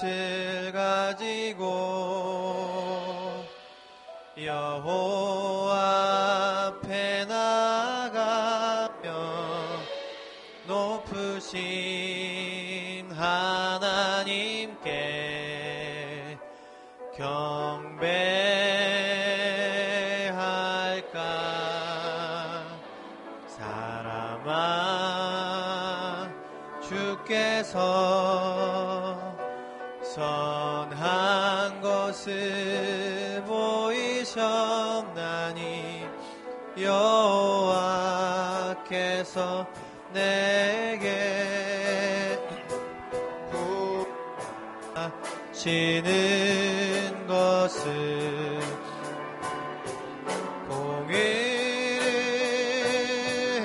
것을 가지고 여호 여호와께서 내게 구하시는 것을 공의를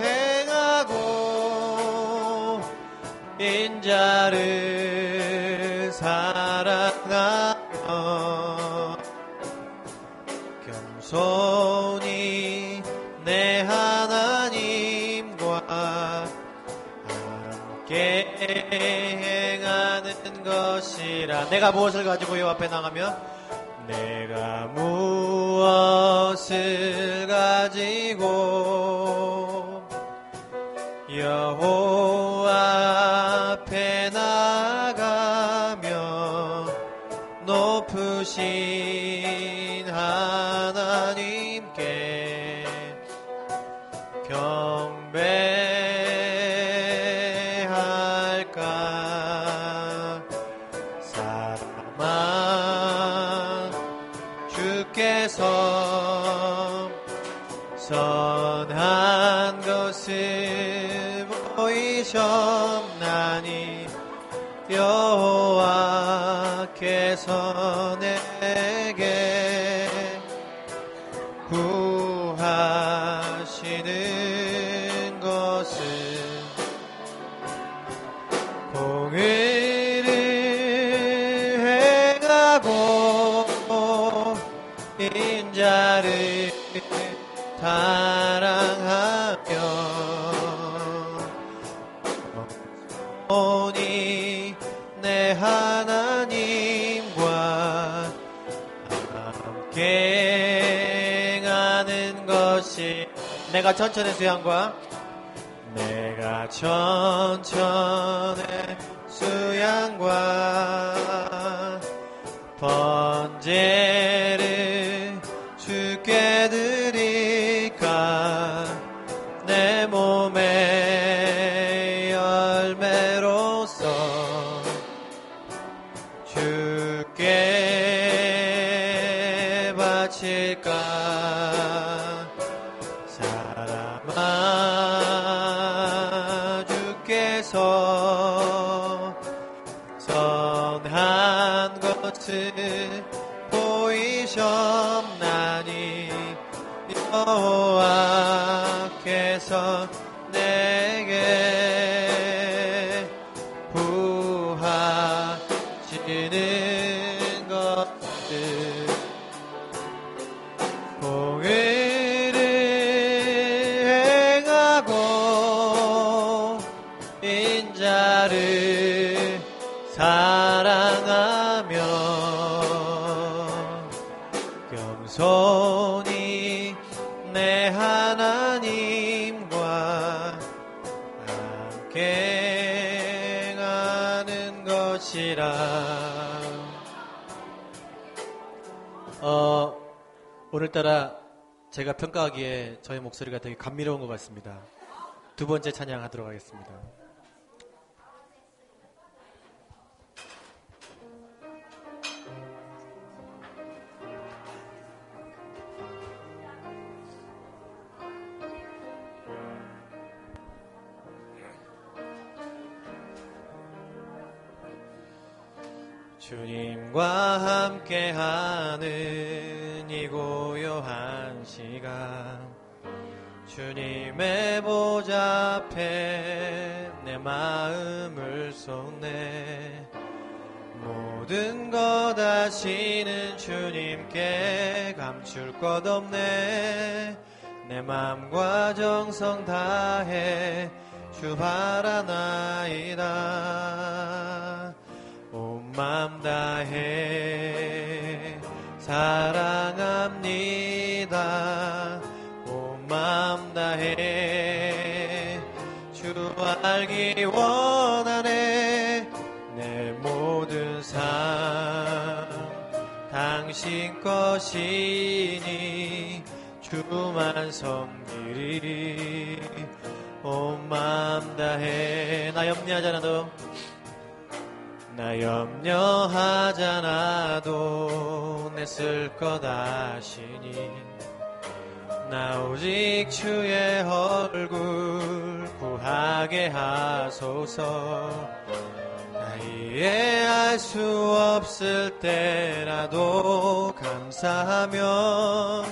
행하고 인자를 행하는 것이라. 내가 무엇을 가지고 여 앞에 나가면 내가 무엇을 가지고 여호 선한 것을 보이셨나니 여호와께서 하나님과 함께 행하는 것이 내가 천천의 수양과. 내가 천천의 수양과. 번제를 주 손히 내 하나님과 함께 행하는 것이라 어, 오늘따라 제가 평가하기에 저의 목소리가 되게 감미로운 것 같습니다. 두 번째 찬양 하도록 하겠습니다. 주님과 함께하는 이 고요한 시간. 주님의 보좌 앞에 내 마음을 쏟네. 모든 것 아시는 주님께 감출 것 없네. 내 맘과 정성 다해 주 바라나이다 맘 다해. 사랑합니다. 온 맘 다해. 주 알기 원하네. 내 모든 삶 당신 것이니 주만 섬기리 온 마음 다해. 나 염려하잖아도 나 염려하잖아도 내쓸것 아시니 나 오직 주의 얼굴 구하게 하소서. 나 이해할 수 없을 때라도 감사하며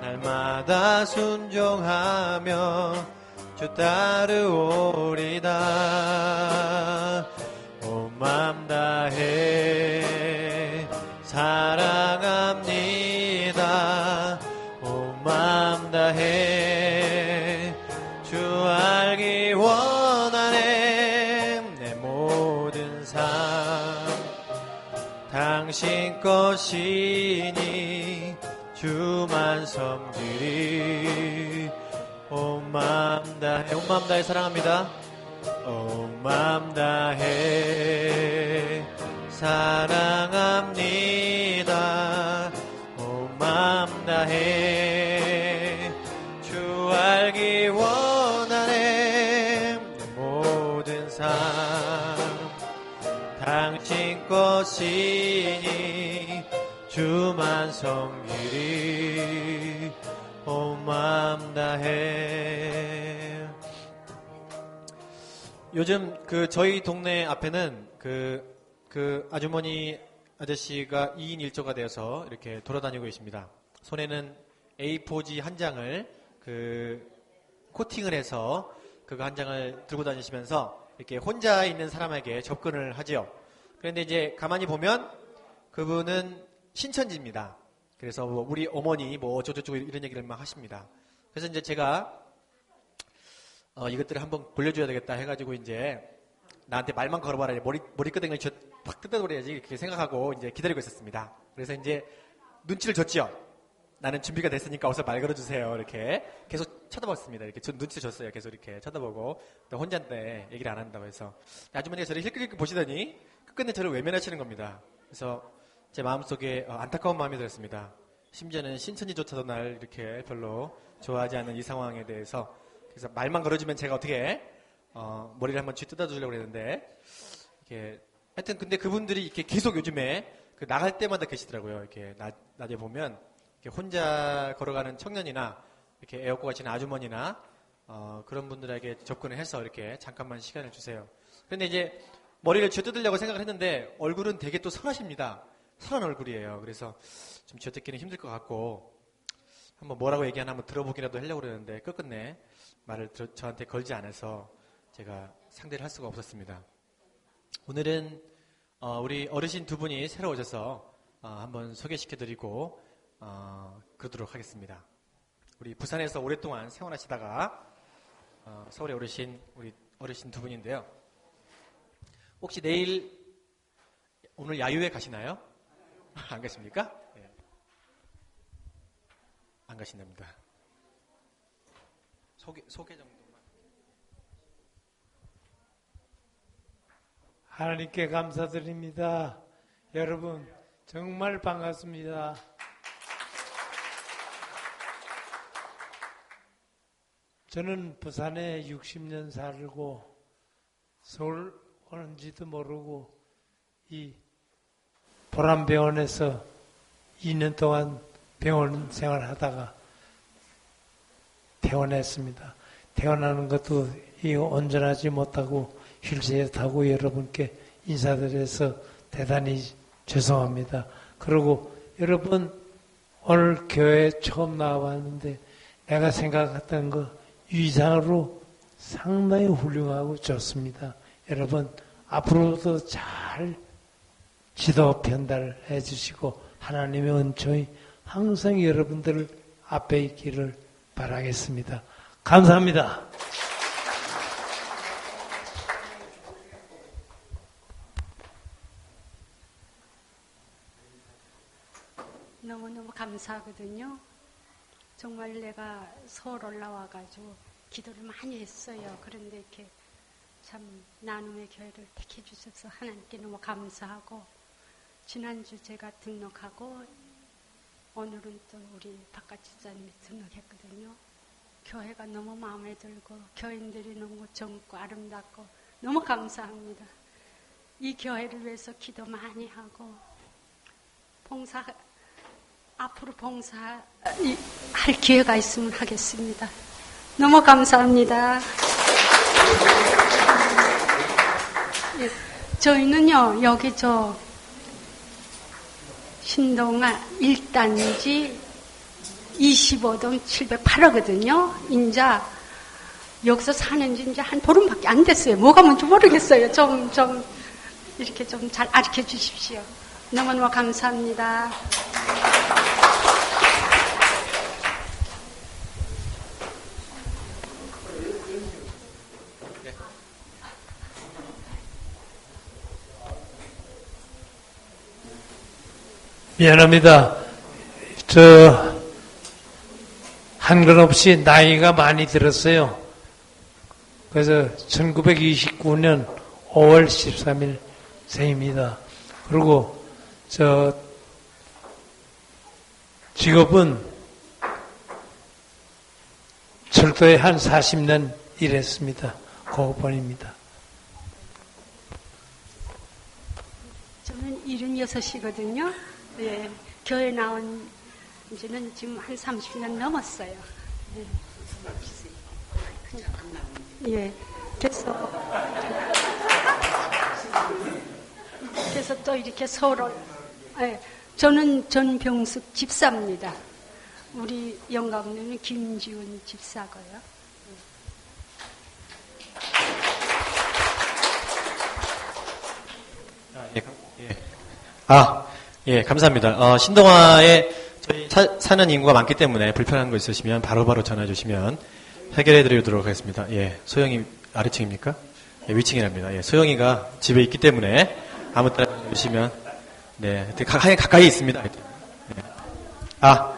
날마다 순종하며 주 따르오리다 당신 것이니 주만 섬기리. 온 마음 다해. 온 마음 다해. 사랑합니다. 온 마음 다해. 사랑합니다. 온 마음 다해 것이니 주만 섬기리 온 마음 다해 요즘 그 저희 동네 앞에는 그, 그 아주머니 아저씨가 2인 1조가 되어서 이렇게 돌아다니고 계십니다. 손에는 A4지 한 장을 그 코팅을 해서 그거 한 장을 들고 다니시면서 이렇게 혼자 있는 사람에게 접근을 하지요. 그런데 이제 가만히 보면 그분은 신천지입니다. 그래서 뭐 우리 어머니 뭐 어쩌고저쩌고 이런 얘기를 막 하십니다. 그래서 이제 제가 어, 이것들을 한번 돌려줘야 되겠다 해가지고 이제 나한테 말만 걸어봐라. 머리, 머리끄댕이를 저- 확 뜯어버려야지. 이렇게 생각하고 이제 기다리고 있었습니다. 그래서 이제 눈치를 줬지요. 나는 준비가 됐으니까 어서 말 걸어주세요. 이렇게 계속 쳐다봤습니다. 이렇게 저 눈치 줬어요. 계속 이렇게 쳐다보고 또 혼자인데 얘기를 안 한다고 해서 아주머니가 저를 힐끗힐끗 보시더니 끝끝내 저를 외면하시는 겁니다. 그래서 제 마음속에 어, 안타까운 마음이 들었습니다. 심지어는 신천지조차도 날 이렇게 별로 좋아하지 않는 이 상황에 대해서 그래서 말만 걸어주면 제가 어떻게 어, 머리를 한번 쥐 뜯어 주려고 그랬는데 이렇게 하여튼 근데 그분들이 이렇게 계속 요즘에 그 나갈 때마다 계시더라고요. 이렇게 낮, 낮에 보면 이렇게 혼자 걸어가는 청년이나 이렇게 에어컨 가시는 아주머니나 어, 그런 분들에게 접근을 해서 이렇게 잠깐만 시간을 주세요. 그런데 이제 머리를 쥐어 뜯으려고 생각을 했는데 얼굴은 되게 또 선하십니다. 선한 얼굴이에요. 그래서 좀 쥐어 뜯기는 힘들 것 같고 한번 뭐라고 얘기하나 한번 들어보기라도 하려고 그러는데 끝끝내 말을 들- 저한테 걸지 않아서 제가 상대를 할 수가 없었습니다. 오늘은 어, 우리 어르신 두 분이 새로 오셔서 어, 한번 소개시켜드리고 어, 그러도록 하겠습니다. 우리 부산에서 오랫동안 생활하시다가 어, 서울에 오르신 우리 어르신 두 분인데요. 혹시 내일 오늘 야유회 가시나요? 안 가십니까? 예. 안 가신답니다. 소개, 소개 정도만. 하나님께 감사드립니다. 여러분, 정말 반갑습니다. 저는 부산에 60년 살고 서울 오는지도 모르고 이 보람병원에서 2년 동안 병원 생활하다가 퇴원했습니다. 퇴원하는 것도 이 온전하지 못하고 휠체어 타고 여러분께 인사드려서 대단히 죄송합니다. 그리고 여러분 오늘 교회 처음 나와봤는데 내가 생각했던 거 위상으로 상당히 훌륭하고 좋습니다. 여러분 앞으로도 잘 지도 변달해 주시고 하나님의 은총이 항상 여러분들 앞에 있기를 바라겠습니다. 감사합니다. 너무너무 감사하거든요. 정말 내가 서울 올라와가지고 기도를 많이 했어요. 그런데 이렇게 참 나눔의 교회를 택해 주셔서 하나님께 너무 감사하고 지난주 제가 등록하고 오늘은 또 우리 바깥 집사님이 등록했거든요. 교회가 너무 마음에 들고 교인들이 너무 젊고 아름답고 너무 감사합니다. 이 교회를 위해서 기도 많이 하고 봉사 앞으로 봉사할 기회가 있으면 하겠습니다. 너무 감사합니다. 예, 저희는요 여기 저 신동아 1단지 25동 708호거든요. 인자 여기서 사는 지 이제 한 보름밖에 안 됐어요. 뭐가 뭔지 모르겠어요. 좀, 좀, 이렇게 좀잘 가르쳐 주십시오. 너무너무 감사합니다. 미안합니다. 저, 한건없이 나이가 많이 들었어요. 그래서 1929년 5월 13일 생입니다. 그리고 저 직업은 철도에 한 40년 일했습니다. 고업원입니다. 저는 76이거든요. 예, 교회 나온 지는 지금 한 30년 넘었어요. 예. 예. 그래서 그래서 또 이렇게 서로 예, 저는 전병숙 집사입니다. 우리 영감님은 김지훈 집사고요. 아, 예. 아, 예, 감사합니다. 어, 신동아에 저희 사, 는 인구가 많기 때문에 불편한 거 있으시면 바로 바로 전화 주시면 해결해 드리도록 하겠습니다. 예, 소영이 아래층입니까? 예, 위층이랍니다. 예, 소영이가 집에 있기 때문에 아무 때나 주시면 네, 가, 가까이, 있습니다. 예. 아,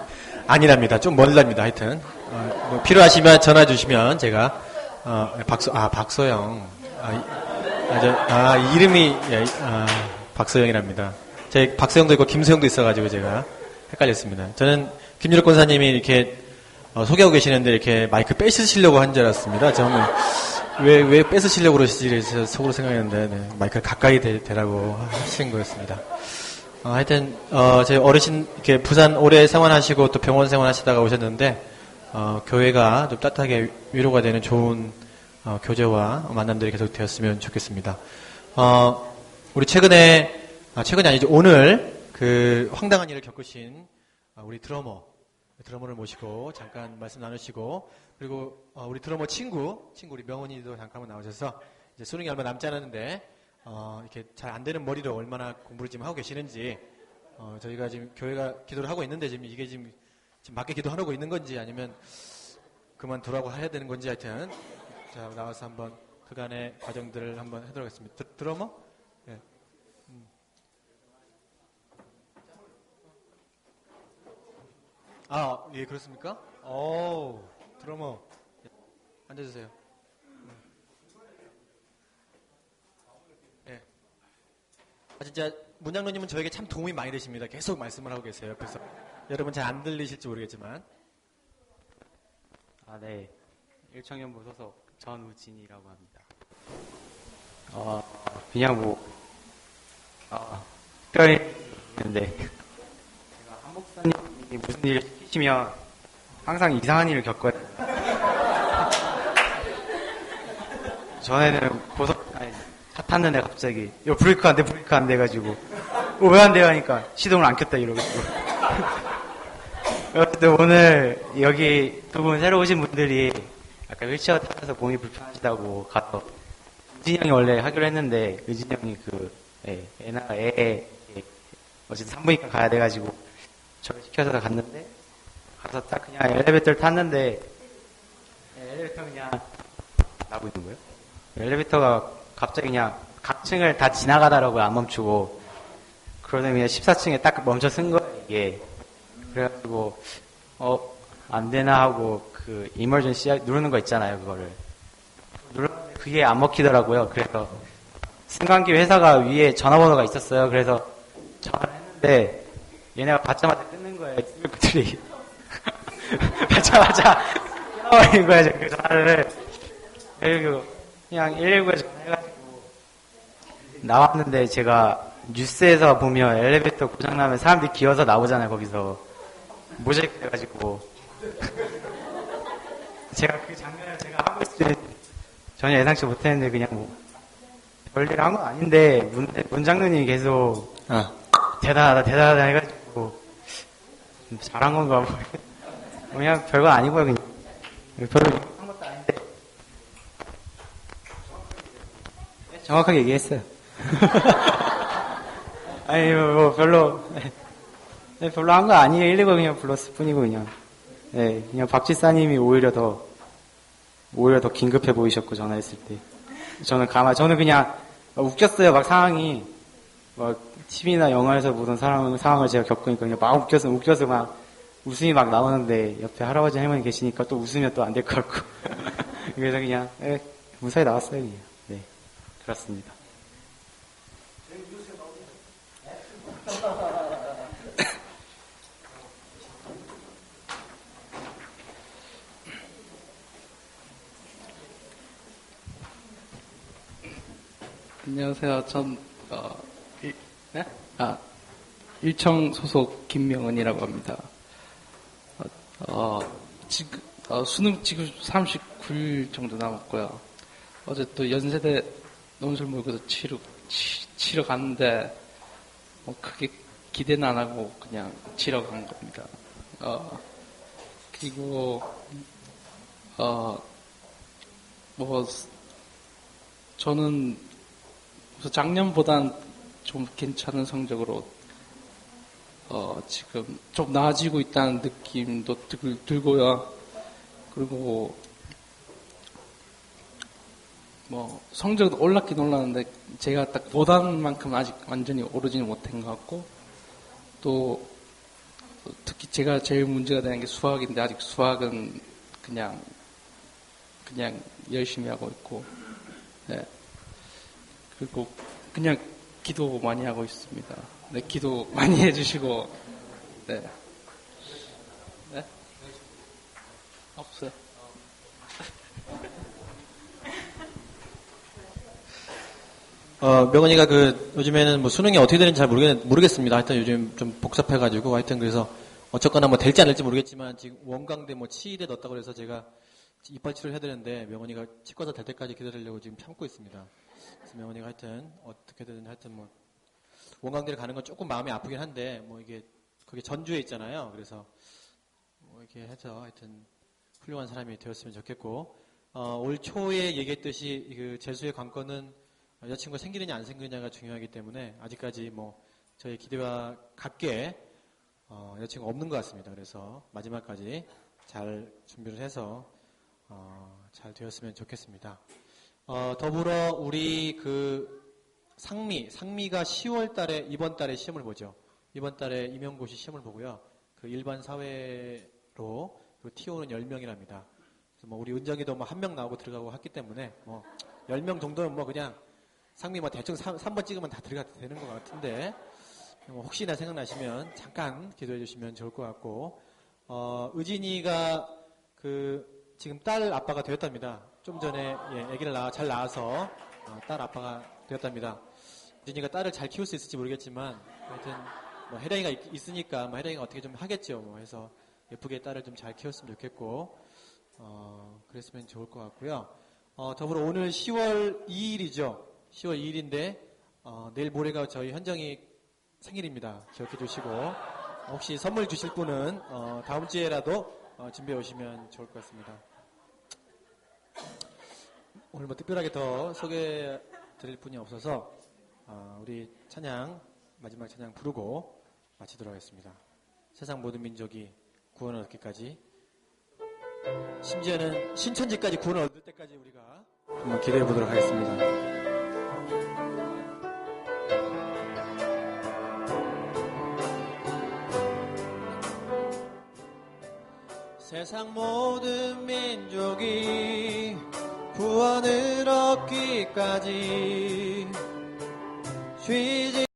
아니랍니다. 좀 멀답니다. 하여튼 어, 뭐 필요하시면 전화 주시면 제가 어, 박소 아 박소영 아, 이- 아, 저, 아, 이름이, 예, 아, 박소영이랍니다. 제 박소영도 있고 김소영도 있어가지고 제가 헷갈렸습니다. 저는 김유럽 권사님이 이렇게 어, 소개하고 계시는데 이렇게 마이크 뺏으시려고 한 줄 알았습니다. 저는 왜, 왜 뺏으시려고 그러시지? 속으로 생각했는데, 네, 마이크를 가까이 대, 대라고 하신 거였습니다. 어, 하여튼, 어, 제 어르신, 이렇게 부산 오래 생활하시고 또 병원 생활하시다가 오셨는데, 어, 교회가 좀 따뜻하게 위로가 되는 좋은 어, 교제와 만남들이 계속 되었으면 좋겠습니다. 어, 우리 최근에, 아, 최근이 아니죠. 오늘 그 황당한 일을 겪으신 아, 우리 드러머, 드러머를 모시고 잠깐 말씀 나누시고, 그리고 어, 우리 드러머 친구, 친구 우리 명훈이도 잠깐 만 나오셔서 이제 수능이 얼마 남지 않았는데, 어, 이렇게 잘 안 되는 머리로 얼마나 공부를 지금 하고 계시는지, 어, 저희가 지금 교회가 기도를 하고 있는데 지금 이게 지금, 지금 맞게 기도하고 있는 건지 아니면 그만두라고 해야 되는 건지 하여튼 자, 나와서 한번 그간의 과정들을 한번. 드, 드러머? 예. 음. 아, 예, 그렇습니까? 오, 드러머. 예, 앉아주세요. 음. 예. 아, 진짜, 문장로님은 저에게 참 도움이 많이 되십니다. 계속 말씀을 하고 계세요. 옆에서. 여러분 잘 안 들리실지 모르겠지만. 아, 네. 일청년부 소속 전우진이라고 합니다. 어, 그냥 뭐, 어, 특별히 한 목사님이 무슨 일을 시키시면 항상 이상한 일을 겪어요. 전에는 고속, 아니, 차 탔는데 갑자기, 이거 브레이크 안 돼, 브레이크 안 돼가지고, 어, 왜안 돼? 하니까 시동을 안 켰다 이러가지고. 어쨌든 오늘 여기 두 분 새로 오신 분들이 약간 휠체어 타면서 몸이 불편하시다고 가서 형이 원래 하기로 했는데 형이 그 예, 애나 애, 애 어쨌든 산부인과 가야 돼가지고 저를 시켜서 갔는데 가서 딱 그냥 엘리베이터를 탔는데 예, 엘리베이터 그냥 나고 있는 거예요? 엘리베이터가 갑자기 그냥 각층을 다 지나가다라고 안 멈추고. 그러더니 그냥 14층에 딱 멈춰 쓴 거예요 이게. 그래가지고 어 안 되나 하고 그 이머전시 누르는 거 있잖아요 그거를. 눌렀는데 그게 안 먹히더라고요. 그래서 승강기 회사가 위에 전화번호가 있었어요. 그래서 전화를 했는데 얘네가 받자마자 끊는 거예요. 스태프들이. 받자마자 끊어버린 거예요 그 전화를. 그리고 그냥 119에 전화해가지고 나왔는데 제가 뉴스에서 보면 엘리베이터 고장나면 사람들이 기어서 나오잖아요 거기서. 모자이크 해가지고. 제가 그 장면을 제가 하고 있을 때 전혀 예상치 못했는데 그냥 뭐 별일 한 건 아닌데 문, 문장님이 계속 아, 대단하다 대단하다 해가지고 잘한 건가 뭐 그냥 별거 아니고요 그냥. 별로 한 것도 아닌데. 네, 정확하게 얘기했어요. 아니 뭐 별로. 네, 별로 한 거 아니에요. 119 그냥 불렀을 뿐이고 그냥. 네, 그냥 박 지사님이 오히려 더 오히려 더 긴급해 보이셨고 전화했을 때. 저는 가만 저는 그냥 막 웃겼어요 막 상황이 막 TV나 영화에서 보던 사람, 상황을 제가 겪으니까 그냥 막 웃겨서 웃겨서 막 웃음이 막 나오는데 옆에 할아버지 할머니 계시니까 또 웃으면 또 안 될 것 같고 그래서 그냥 에, 무사히 나왔어요 그냥 네 그렇습니다. 안녕하세요. 전, 네? 아, 일청 소속 김명은이라고 합니다. 어, 어, 지금, 어, 수능 지금 39일 정도 남았고요. 어제 또 연세대 논술 모의고사 치러, 치, 치러 갔는데, 뭐 크게 기대는 안 하고 그냥 치러 간 겁니다. 어, 그리고, 어, 뭐, 저는 작년보단 좀 괜찮은 성적으로 어, 지금 좀 나아지고 있다는 느낌도 들, 들고요. 그리고 뭐 성적은 올랐긴 올랐는데 제가 딱 원하는 만큼 아직 완전히 오르지는 못한 것 같고 또 특히 제가 제일 문제가 되는 게 수학인데 아직 수학은 그냥 그냥 열심히 하고 있고 네. 그리고 그냥 기도 많이 하고 있습니다. 네, 기도 많이 해주시고, 네. 네? 없어요. 어, 명언이가 그, 요즘에는 뭐 수능이 어떻게 되는지 잘 모르겠, 모르겠습니다. 하여튼 요즘 좀 복잡해가지고, 하여튼 그래서, 어쨌거나 뭐 될지 안 될지 모르겠지만, 지금 원광대 뭐 치의대 넣었다고 그래서 제가 이빨 치료를 해야 되는데, 명언이가 치과사 될 때까지 기다리려고 지금 참고 있습니다. 그래서 명언이가 하여튼, 어떻게든 하여튼 뭐, 원광대를 가는 건 조금 마음이 아프긴 한데, 뭐 이게, 그게 전주에 있잖아요. 그래서, 뭐 이렇게 해서 하여튼, 훌륭한 사람이 되었으면 좋겠고, 어, 올 초에 얘기했듯이 그 재수의 관건은 여자친구가 생기느냐 안 생기느냐가 중요하기 때문에 아직까지 뭐 저희 기대와 같게 어, 여자친구가 없는 것 같습니다. 그래서 마지막까지 잘 준비를 해서 어, 잘 되었으면 좋겠습니다. 어, 더불어 우리 그 상미, 상미가 10월 달에 이번 달에 시험을 보죠. 이번 달에 임용고시 시험을 보고요. 그 일반 사회로 그 TO는 10명이랍니다. 그래서 뭐 우리 은정이도 뭐 한 명 나오고 들어가고 했기 때문에 뭐 10명 정도는 뭐 그냥 상미 뭐 대충 3, 번 찍으면 다 들어가 되는 것 같은데 뭐 혹시나 생각나시면 잠깐 기도해 주시면 좋을 것 같고 어, 의진이가 그 지금 딸 아빠가 되었답니다. 좀 전에 예, 아기를 낳아 잘 낳아서 어, 딸 아빠가 되었답니다. 의진이가 딸을 잘 키울 수 있을지 모르겠지만 하여튼 뭐 혜령이가 있, 있으니까 뭐 혜령이가 어떻게 좀 하겠죠. 뭐 해서 예쁘게 딸을 좀 잘 키웠으면 좋겠고 어, 그랬으면 좋을 것 같고요. 어, 더불어 오늘 10월 2일이죠. 10월 2일인데 어, 내일 모레가 저희 현정이 생일입니다. 기억해 주시고 혹시 선물 주실 분은 어, 다음 주에라도 어, 준비해 오시면 좋을 것 같습니다. 오늘 뭐 특별하게 더 소개해 드릴 분이 없어서 어, 우리 찬양 마지막 찬양 부르고 마치도록 하겠습니다. 세상 모든 민족이 구원을 얻기까지 심지어는 신천지까지 구원을 얻을 때까지 우리가 한번 기도해 보도록 하겠습니다. 세상 모든 민족이 구원을 얻기까지. 쉬지